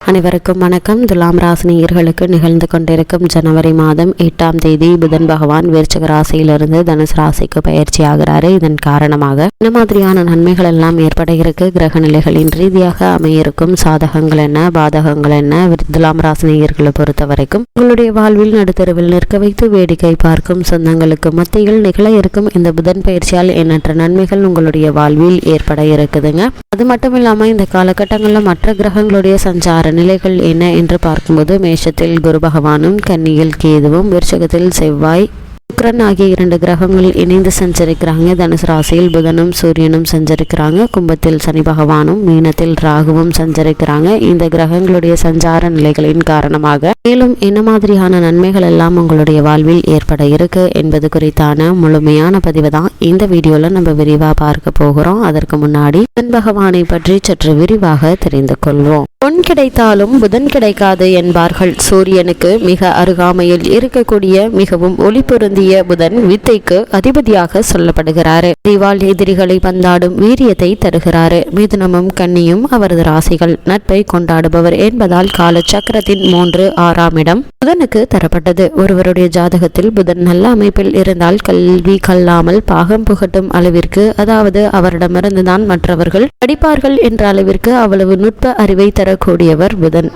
அனைவருக்கும் வணக்கம். துலாம் ராசினியர்களுக்கு நிகழ்ந்து கொண்டிருக்கும் ஜனவரி மாதம் எட்டாம் தேதி புதன் பகவான் விருச்சக ராசியிலிருந்து தனுசு ராசிக்கு பயிற்சி ஆகிறாரு. இதன் காரணமாக என்ன மாதிரியான நன்மைகள் எல்லாம் ஏற்பட இருக்கு? கிரக நிலைகளின் ரீதியாக அமையிருக்கும் சாதகங்கள் என்ன? பாதகங்கள் என்ன? துலாம் ராசினியர்களை பொறுத்த வரைக்கும் உங்களுடைய வாழ்வில் நடுத்தருவில் நிற்க வைத்து வேடிக்கை பார்க்கும் சொந்தங்களுக்கு மத்தியில் நிகழ இருக்கும் இந்த புதன் பயிற்சியால் எண்ணற்ற நன்மைகள் உங்களுடைய வாழ்வில் ஏற்பட இருக்குதுங்க. அது மட்டும் இல்லாமல் இந்த காலகட்டங்களில் மற்ற கிரகங்களுடைய சஞ்சார நிலைகள் என்ன என்று பார்க்கும்போது மேஷத்தில் குரு பகவானும் கன்னியில் கேதுவும் விருச்சகத்தில் செவ்வாய் சுக்கிரன் ஆகிய இரண்டு கிரகங்கள் இணைந்து சஞ்சரிக்கிறாங்க. தனுசு ராசியில் புதனும் சூரியனும் சஞ்சரிக்கிறாங்க. கும்பத்தில் சனி பகவானும் மீனத்தில் ராகுவும் சஞ்சரிக்கிறாங்க. இந்த கிரகங்களுடைய சஞ்சார நிலைகளின் காரணமாக மேலும் என்ன மாதிரியான நன்மைகள் எல்லாம் உங்களுடைய வாழ்வில் ஏற்பட இருக்கு என்பது குறித்தான முழுமையான பதிவு தான் இந்த வீடியோல நம்ம விரிவா பார்க்க போகிறோம். அதற்கு முன்னாடி புதன் பகவானை பற்றி சற்று விரிவாக தெரிந்து கொள்வோம். பொன் கிடைத்தாலும் புதன் கிடைக்காது என்பார்கள். சூரியனுக்கு மிக அருகாமையில் இருக்கக்கூடிய மிகவும் ஒளி பொருந்திய புதன் வித்தைக்கு அதிபதியாக சொல்லப்படுகிறாரு. திவால் எதிரிகளை பந்தாடும் வீரியத்தை தருகிறாரு. மிதுனமும் கன்னியும் அவரது ராசிகள். நட்பை கொண்டாடுபவர் என்பதால் கால சக்கரத்தின் மூன்று ஆறாம் இடம் புதனுக்கு தரப்பட்டது. ஒருவருடைய ஜாதகத்தில் புதன் நல்ல அமைப்பில் இருந்தால் கல்வி கல்லாமல் பாகம் புகட்டும் அளவிற்கு அதாவது அவரிடமிருந்துதான் மற்றவர்கள் படிப்பார்கள் என்ற அளவிற்கு அவ்வளவு நுட்ப அறிவை தரக்கூடியவர் புதன்.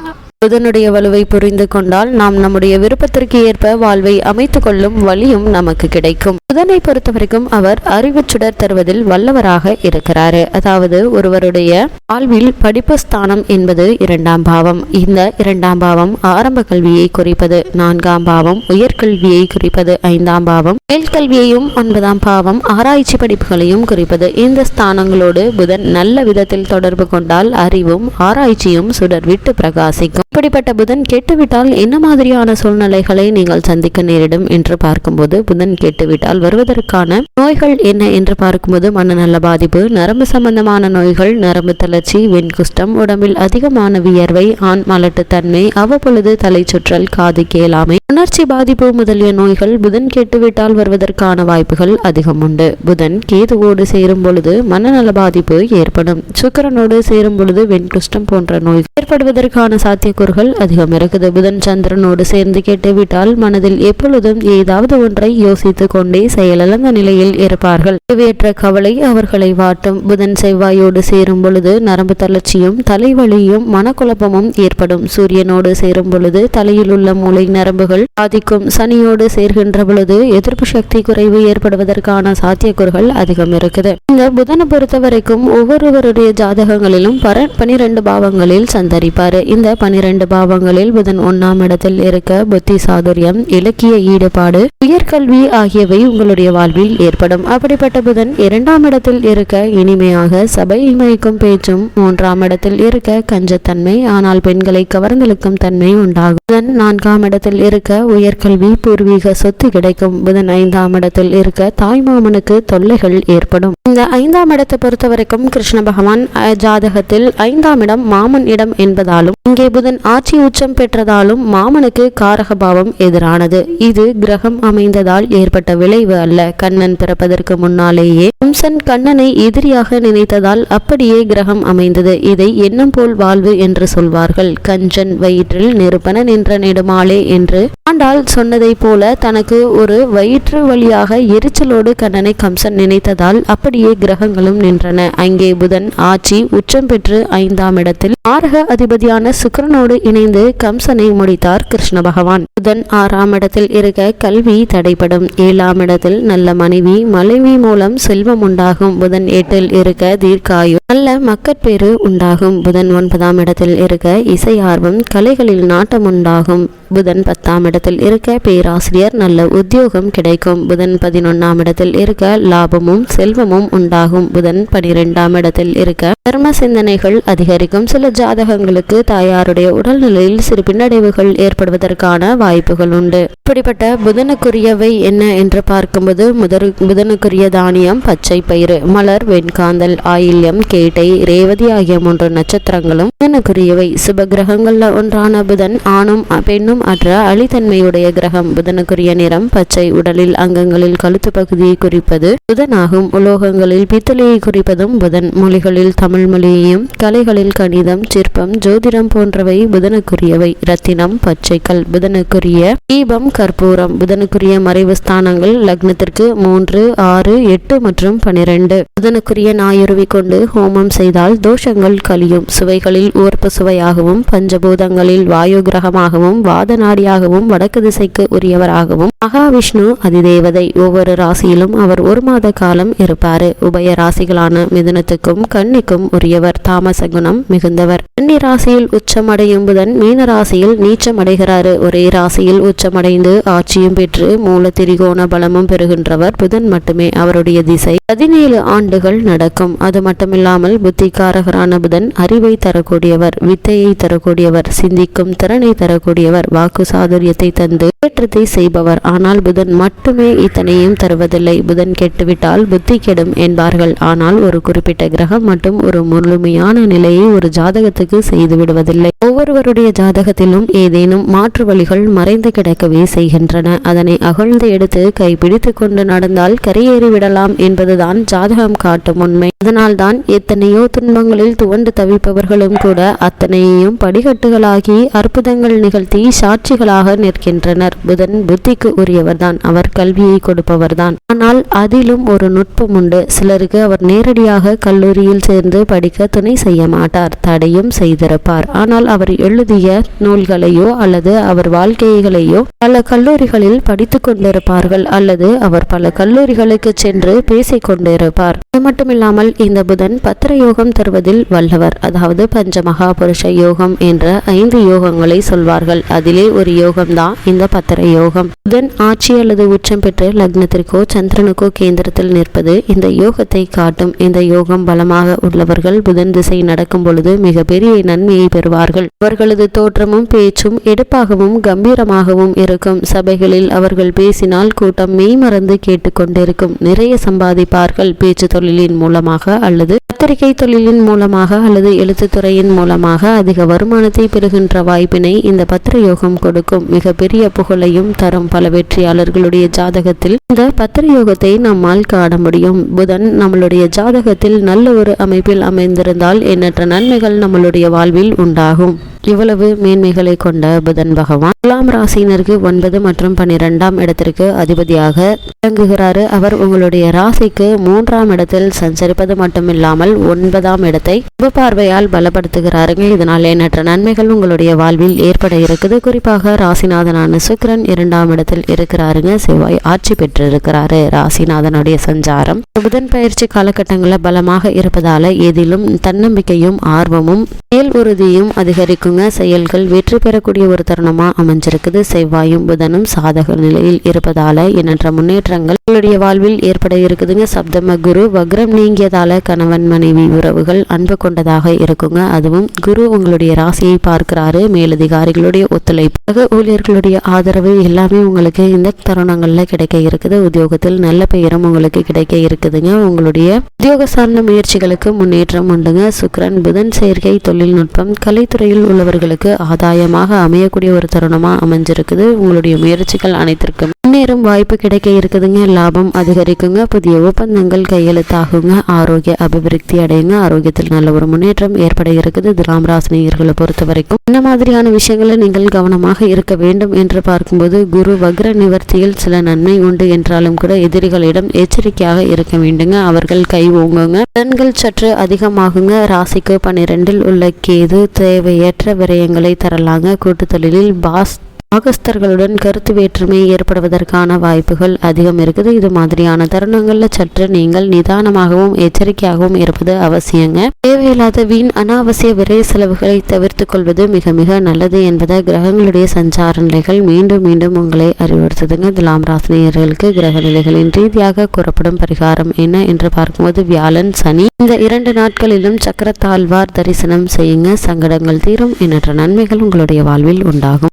புதனுடைய வலுவை புரிந்து கொண்டால் நாம் நம்முடைய விருப்பத்திற்கு ஏற்ப வாழ்வை அமைத்துக் கொள்ளும் வழியும் நமக்கு கிடைக்கும். புதனை பொறுத்தவரைக்கும் அவர் அறிவு சுடர் தருவதில் வல்லவராக இருக்கிறாரு. அதாவது ஒருவருடைய வாழ்வில் படிப்பு ஸ்தானம் என்பது இரண்டாம் பாவம். இந்த இரண்டாம் பாவம் ஆரம்ப கல்வியை குறிப்பது நான்காம் பாவம் உயர்கல்வியை குறிப்பது ஐந்தாம் பாவம் மேல்கல்வியையும் ஒன்பதாம் பாவம் ஆராய்ச்சி படிப்புகளையும் குறிப்பது. இந்த ஸ்தானங்களோடு புதன் நல்ல விதத்தில் தொடர்பு கொண்டால் அறிவும் ஆராய்ச்சியும் சுடர் விட்டு பிரகாசிக்கும். இப்படிப்பட்ட புதன் கெட்டுவிட்டால் என்ன மாதிரியான சூழ்நிலைகளை நீங்கள் சந்திக்க நேரிடும் என்று பார்க்கும்போது புதன் கேட்டுவிட்டால் வருவதற்கான நோய்கள் என்ன என்று பார்க்கும்போது மனநல பாதிப்பு நரம்பு சம்பந்தமான நோய்கள் நரம்பு தளர்ச்சி வெண்குஷ்டம் உடம்பில் அதிகமான வியர்வை ஆண் மலட்டுத்தன்மை அவ்வப்பொழுது தலை சுற்றல் காது கேளாமை உணர்ச்சி பாதிப்பு முதலிய நோய்கள் புதன் கெட்டுவிட்டால் வருவதற்கான வாய்ப்புகள் அதிகம் உண்டு. புதன் கேதுவோடு சேரும் பொழுது மனநல பாதிப்பு ஏற்படும். சுக்கிரனோடு சேரும் பொழுது வெண்குஷ்டம் போன்ற நோய் ஏற்படுவதற்கான சாத்திய சாத்தியக்கூறுகள் அதிகம் இருக்குது. புதன் சந்திரனோடு சேர்ந்து கேட்டுவிட்டால் மனதில் எப்பொழுதும் ஏதாவது ஒன்றை யோசித்துக் கொண்டே செயலிழந்த நிலையில் இருப்பார்கள். தேவையற்ற கவலை அவர்களை வாட்டும். புதன் செவ்வாயோடு சேரும் பொழுது நரம்பு தளர்ச்சியும் தலைவலியும் மனக்குழப்பமும் ஏற்படும். சூரியனோடு சேரும் பொழுது தலையில் உள்ள மூளை நரம்புகள் பாதிக்கும். சனியோடு சேர்கின்ற பொழுது எதிர்ப்பு சக்தி குறைவு ஏற்படுவதற்கான சாத்தியக்கூறுகள் அதிகம் இருக்குது. இந்த புதனை பொறுத்த வரைக்கும் ஒவ்வொருவருடைய ஜாதகங்களிலும் பர பனிரெண்டு பாவங்களில் சந்தரிப்பார். இந்த பனிரெண்டு பாவங்களில் புதன் ஒன்னாம் இடத்தில் இருக்க புத்தி சாதுரியம் இலக்கிய ஈடுபாடு உயர்கல்வி ஆகியவை உங்களுடைய வாழ்வில் ஏற்படும். அப்படிப்பட்ட புதன் இரண்டாம் இடத்தில் இருக்க இனிமையாக சபை இமைக்கும் பேச்சும் மூன்றாம் இடத்தில் இருக்க கஞ்சத்தன்மை ஆனால் பெண்களை கவர்ந்தெழுக்கும் தன்மை உண்டாகும். புதன் நான்காம் இடத்தில் இருக்க உயர்கல்வி பூர்வீக சொத்து கிடைக்கும். புதன் ஐந்தாம் இடத்தில் இருக்க தாய்மாமனுக்கு தொல்லைகள் ஏற்படும். இந்த ஐந்தாம் இடத்தை பொறுத்தவரைக்கும் கிருஷ்ண பகவான் ஜாதகத்தில் ஐந்தாம் இடம் மாமன் இடம் என்பதாலும் இங்கே புதன் ஆட்சி உச்சம் பெற்றதாலும் மாமனுக்கு காரக பாவம் எதிரானது. இது கிரகம் அமைந்ததால் ஏற்பட்ட விளைவு அல்ல. கண்ணன் பிறப்பதற்கு முன்னாலேயே கம்சன் கண்ணனை எதிரியாக நினைத்ததால் அப்படியே கிரகம் அமைந்தது. இதை எண்ணம் போல் வாழ்வு என்று சொல்வார்கள். கஞ்சன் வயிற்றில் நெருப்பன நின்ற நெடுமாலே என்று ஆண்டாள் சொன்னதைப் போல தனக்கு ஒரு வயிற்று வழியாக எரிச்சலோடு கண்ணனை கம்சன் நினைத்ததால் அப்படியே கிரகங்களும் நின்றன. அங்கே புதன் ஆட்சி உச்சம் பெற்று ஐந்தாம் இடத்தில் ஆரக அதிபதியான சுக்கிரனோடு இணைந்து கம்சனை முடித்தார் கிருஷ்ண பகவான். புதன் ஆறாம் இடத்தில் இருக்க கல்வி தடைப்படும் ஏழாம் இடத்தில் நல்ல மனைவி மனைவி மூலம் செல்வம் உண்டாகும். புதன் எட்டில் இருக்க தீர்க்காயு நல்ல மக்கட்பேறு உண்டாகும். புதன் ஒன்பதாம் இடத்தில் இருக்க இசை ஆர்வம் கலைகளில் நாட்டம் உண்டாகும். புதன் பத்தாம் இடத்தில் இருக்க பேராசிரியர் நல்ல உத்தியோகம் கிடைக்கும். புதன் பதினொன்னாம் இடத்தில் இருக்க லாபமும் செல்வமும் உண்டாகும். புதன் பனிரெண்டாம் இடத்தில் இருக்க தர்ம சிந்தனைகள் அதிகரிக்கும். சில ஜாதகங்களுக்கு தாயாருடைய உடல்நிலையில் சிறு பின்னடைவுகள் ஏற்படுவதற்கான வாய்ப்புகள் உண்டு. இப்படிப்பட்ட புதனுக்குரியவை என்ன என்று பார்க்கும்போது முதல் புதனுக்குரிய தானியம் பச்சை பயிறு மலர் வெண்காந்தல் ஆயில்யம் கேட்டை ரேவதி ஆகிய மூன்று நட்சத்திரங்களும் புதனுக்குரியவை. சுப கிரகங்களில் ஒன்றான புதன் ஆணும் பெண்ணும் தீவிரம் அற்ற அழித்தன்மையுடைய கிரகம் புதனுக்குரிய நிறம் பச்சை உடலில் அங்கங்களில் கழுத்து பகுதியை குறிப்பது புதனாகும். உலோகங்களில் பித்தளையை குறிப்பதும் புதன். மொழிகளில் தமிழ் மொழியையும் கலைகளில் கணிதம் சிற்பம் ஜோதிடம் போன்றவை புதனுக்குரியவை. ரத்தினம் பச்சைக்கல் புதனுக்குரிய தீபம் கற்பூரம் புதனுக்குரிய மறைவு ஸ்தானங்கள் லக்னத்திற்கு மூன்று ஆறு எட்டு மற்றும் பனிரெண்டு. புதனுக்குரிய நாயுருவி கொண்டு ஹோமம் செய்தால் தோஷங்கள் கலியும் சுவைகளில் ஓர்ப்பு சுவையாகவும் பஞ்சபூதங்களில் வாயு கிரகமாகவும் வாத நாடியாகவும் வடக்கு திசைக்கு உரியவராகவும். மகாவிஷ்ணு அதிதேவதை ஒவ்வொரு ராசியிலும் அவர் ஒரு மாத காலம் இருப்பாரு. உபய ராசிகளான மிதுனத்துக்கும் கன்னிக்கும் உரியவர் தாமச குணம் மிகுந்தவர். கன்னி ராசியில் உச்சமடையும் புதன் மீன ராசியில் நீச்சமடைகிறாரு. ஒரே ராசியில் உச்சமடைந்து ஆட்சியும் பெற்று மூல திரிகோண பலமும் பெறுகின்றவர். புதன் மட்டுமே அவருடைய திசை. பதினேழு ஆண்டுகள் நடக்கும். அது மட்டுமில்லாமல் புத்திகாரகரான புதன் அறிவை தரக்கூடியவர் வித்தையை தரக்கூடியவர் சிந்திக்கும் திறனை தரக்கூடியவர் வாக்கு சாதுரியத்தை தந்து ஏற்றத்தை செய்பவர். ஆனால் புதன் மட்டுமே இத்தனையும் தருவதில்லை. புதன் கெட்டுவிட்டால் புத்தி கெடும் என்பார்கள். ஆனால் ஒரு குறிப்பிட்ட கிரகம் மட்டும் ஒரு முழுமையான நிலையை ஒரு ஜாதகத்துக்கு செய்து விடுவதில்லை. ஒவ்வொருவருடைய ஜாதகத்திலும் ஏதேனும் மாற்று வழிகள் மறைந்து கிடக்கவே செய்கின்றன. அதனை அகழ்ந்து எடுத்து கைப்பிடித்து கொண்டு நடந்தால் கரையேறிவிடலாம் என்பதுதான் ஜாதகம் காட்டும் உண்மை. அதனால்தான் எத்தனையோ துன்பங்களில் துவண்டு தவிப்பவர்களும் கூட அத்தனையையும் படிகட்டுகளாகி அற்புதங்கள் நிகழ்த்தி சாட்சிகளாக நிற்கின்றனர். புதன் புத்திக்கு உரியவர்தான். அவர் கல்வியை கொடுப்பவர்தான். ஆனால் அதிலும் ஒரு நுட்பம் உண்டு. சிலருக்கு அவர் நேரடியாக கல்லூரியில் சேர்ந்து படிக்க துணை செய்ய மாட்டார். தடையும் செய்திருப்பார். ஆனால் அவர் எழுதிய நூல்களையோ அல்லது அவர் வாழ்க்கைகளையோ பல கல்லூரிகளில் படித்துக் கொண்டிருப்பார்கள். அல்லது அவர் பல கல்லூரிகளுக்கு சென்று பேசிக் கொண்டிருப்பார். அது மட்டுமில்லாமல் இந்த புதன் பத்திர யோகம் தருவதில் வல்லவர். அதாவது பஞ்ச மகாபுருஷ யோகம் என்ற ஐந்து யோகங்களை சொல்வார்கள். அதிலே ஒரு யோகம்தான் இந்த பத்திர யோகம். புதன் ஆட்சி அல்லது உச்சம் பெற்று லக்னத்திற்கோ சந்திரனுக்கோ கேந்திரத்தில் நிற்பது இந்த யோகத்தை காட்டும். இந்த யோகம் பலமாக உள்ளவர்கள் புதன் திசை நடக்கும் பொழுது மிகப்பெரிய நன்மையை பெறுவார்கள். அவர்களது தோற்றமும் பேச்சும் எடுப்பாகவும் கம்பீரமாகவும் இருக்கும். சபைகளில் அவர்கள் பேசினால் கூட்டம் மெய்மறந்து கேட்டுக்கொண்டிருக்கும். நிறைய சம்பாதிப்பார்கள். பேச்சு தொழிலின் மூலமாக அல்லது பத்திரிகை தொழிலின் மூலமாக அல்லது எழுத்துத்துறையின் மூலமாக அதிக வருமானத்தை பெறுகின்ற வாய்ப்பினை இந்த பத்திர யோகம் கொடுக்கும். மிக பெரிய புகழையும் தரும் பல வெற்றியாளர்களுடைய ஜாதகத்தில் இந்த பத்திர யோகத்தை நம்மால் காண முடியும். புதன் நம்மளுடைய ஜாதகத்தில் நல்ல ஒரு அமைப்பில் அமைந்திருந்தால் எண்ணற்ற நன்மைகள் நம்மளுடைய வாழ்வில் உண்டாகும். இவ்வளவு மேன்மைகளை கொண்ட புதன் பகவான் துலாம் ராசியினருக்கு ஒன்பது மற்றும் பன்னிரெண்டாம் இடத்திற்கு அதிபதியாக விளங்குகிறாரு. அவர் உங்களுடைய ராசிக்கு மூன்றாம் இடத்தில் சஞ்சரிப்பது மட்டுமில்லாமல் ஒன்பதாம் இடத்தை பார்வையால் பலப்படுத்துகிறாருங்க இதனால் எண்ணற்ற நன்மைகள் உங்களுடைய வாழ்வில் ஏற்பட இருக்குது. குறிப்பாக ராசிநாதனான சுக்கரன் இரண்டாம் இடத்தில் இருக்கிறாருங்க. செவ்வாய் ஆட்சி பெற்றிருக்கிறாரு. ராசிநாதனுடைய சஞ்சாரம் புதன் பயிற்சி காலகட்டங்களில் பலமாக இருப்பதால எதிலும் தன்னம்பிக்கையும் ஆர்வமும் செயல் உறுதியும் அதிகரிக்குங்க. செயல்கள் வெற்றி பெறக்கூடிய ஒரு தருணமா அமைஞ்சிருக்குது. செவ்வாயும் புதனும் சாதக நிலையில் இருப்பதால எண்ணற்ற முன்னேற்றங்கள் உங்களுடைய வாழ்வில் ஏற்பட இருக்குதுங்க. சப்தம குரு வக்ரம் நீங்கியதால கணவன் மனைவி உறவுகள் அன்பு கொண்டதாக இருக்குங்க. அதுவும் குரு உங்களுடைய ராசியை பார்க்கிறாரு. மேலதிகாரிகளுடைய ஒத்துழைப்பு ஊழியர்களுடைய ஆதரவு எல்லாமே உங்களுக்கு இந்த தருணங்கள்ல கிடைக்க இருக்குது. உத்தியோகத்தில் நல்ல பெயரும் உங்களுக்கு கிடைக்க இருக்குதுங்க. உங்களுடைய உத்தியோக சார்ந்த முயற்சிகளுக்கு முன்னேற்றம் உண்டுங்க. சுக்ரன் புதன் சேர்க்கை தொழில்நுட்பம் கலைத்துறையில் உள்ளவர்களுக்கு ஆதாயமாக அமையக்கூடிய ஒரு தருணமா அமைஞ்சிருக்குது. உங்களுடைய முயற்சிகள் அனைத்திற்கும் முன்னேறும் வாய்ப்பு கிடைக்க இருக்குதுங்க. லாபம் அதிகரிக்குங்க. புதிய ஒப்பந்தங்கள் கையெழுத்தாகுங்க. ஆரோக்கிய அபிவிருத்தி அடையுங்க ஆரோக்கியத்தில் நல்ல ஒரு முன்னேற்றம் ஏற்பட இருக்குது. துலாம் ராசினியர்களை பொறுத்த வரைக்கும் இந்த மாதிரியான விஷயங்களை நீங்கள் கவனமாக இருக்க வேண்டும் என்று பார்க்கும்போது குரு வக்ர நிவர்த்தியில் சில நன்மை உண்டு என்றாலும் கூட எதிரிகளிடம் எச்சரிக்கையாக இருக்க வேண்டுங்க. அவர்கள் கை ஓங்குங்க. பெண்கள் சற்று அதிகமாகுங்க. ராசிக்கு பன்னிரெண்டில் உள்ள கேது தேவையற்ற விரயங்களை தரலாங்க. கூட்டுத்தொழிலில் பாஸ் ஆகஸ்தர்களுடன் கருத்து வேற்றுமை ஏற்படுவதற்கான வாய்ப்புகள் அதிகம் இருக்குது. இது மாதிரியான தருணங்களில் சற்று நீங்கள் நிதானமாகவும் எச்சரிக்கையாகவும் இருப்பது அவசியங்க. தேவையில்லாத வீண் அனாவசிய விரை செலவுகளை தவிர்த்து கொள்வது மிக மிக நல்லது என்பதை கிரகங்களுடைய சஞ்சார நிலைகள் மீண்டும் மீண்டும் உங்களை அறிவுறுத்துதுங்க. துலாம் ராசினியர்களுக்கு கிரக நிலைகளின் ரீதியாக கூறப்படும் பரிகாரம் என்ன என்று பார்க்கும்போது வியாழன் சனி. இந்த இரண்டு நாட்களிலும் சக்கரத்தாழ்வார் தரிசனம் செய்யுங்க. சங்கடங்கள் தீரும். எண்ணற்ற நன்மைகள் உங்களுடைய வாழ்வில் உண்டாகும்.